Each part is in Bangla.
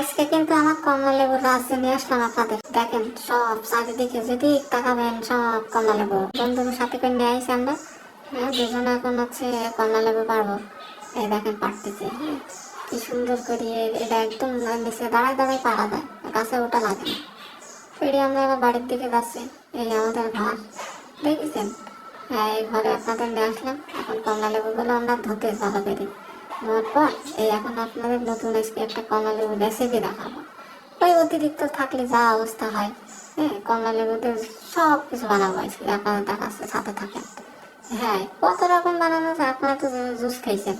আজকে কিন্তু আমার কমলা লেবু রাস্তা নিয়ে আসলাম আপনাদের। দেখেন, সব চারিদিকে যদি তাকাবেন, সব কমলা লেবু। বন্ধুদের সাথে করে নিয়ে আইসি আমরা। হ্যাঁ দুজনে এখন হচ্ছে কমলা লেবু পারব। এই দেখেন, পারতেছে। হ্যাঁ কি সুন্দর করে এটা একদম নিচে দাঁড়ায় দাঁড়ায় পারা যায়। গাছে ওটা লাগে পেড়ে আমরা এবার বাড়ির দিকে যাচ্ছি। এই আমাদের ঘর। দেখেছেন? হ্যাঁ এই ঘরে আপনাদের নিয়ে আসলাম। এখন কমলা লেবুগুলো আমরা ধুতে ভালো করি ধোয়ার পর এই এখন আপনাদের নতুন আজকে একটা কমলা লেবু রেসিপি দেখাবো। ওই অতিরিক্ত থাকলে যা অবস্থা হয় হ্যাঁ কমলা লেবুতে সব কিছু বানাবো আজকে, আপনাদের দেখাচ্ছে, সাথে থাকেন। হ্যাঁ কত রকম বানানো যায়, আপনারা তো জুস খাইছেন।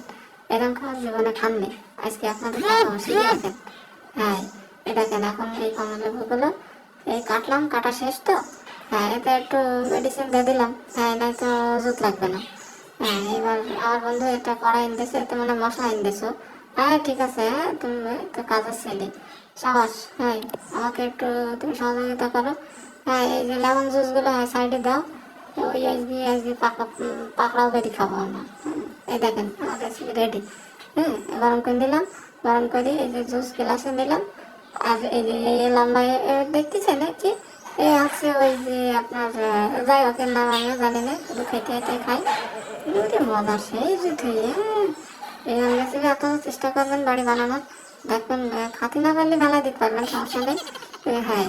এরকম খাওয়ার জীবনে খাননি আজকে আপনাদের দেখাবো শিখে হ্যাঁ এটা কেন এখন এই কমলা লেবুগুলো এই কাটলাম, কাটা শেষ তো। হ্যাঁ এটা একটু মেডিসিন দিয়ে দিলাম। হ্যাঁ নাই তো ওষুধ লাগবে না। হ্যাঁ এবার আমার বন্ধু একটা কড়াই এনেছে এতে মানে মশলা এনেছো হ্যাঁ ঠিক আছে হ্যাঁ তুমি তো কাজের ছেলে সাবাস হ্যাঁ আমাকে একটু তুমি সহযোগিতা করো। হ্যাঁ এই যে লেমন জুসগুলো হ্যাঁ সাইডে দাও। ওই আজকে আজকে পাকা পাকড়াও বেরি খাব না এই দেখেন আমার রেডি হ্যাঁ গরম করে দিলাম, গরম করে এই যে জুস গ্লাসে নিলাম আর এই যে লম্বা এ দেখতেছেন কি? এ হচ্ছে ওই যে আপনার যাই হোক না আমিও জানি না, শুধু খেতে খেতে খাই। কিন্তু মজা সেই যে ধুয়ে এই রেসিপি আপনারা চেষ্টা করবেন বাড়ি বানানোর। দেখবেন খাতে না পারলে ভালো দিতে পারবেন, সমস্যা নেই। হ্যাঁ।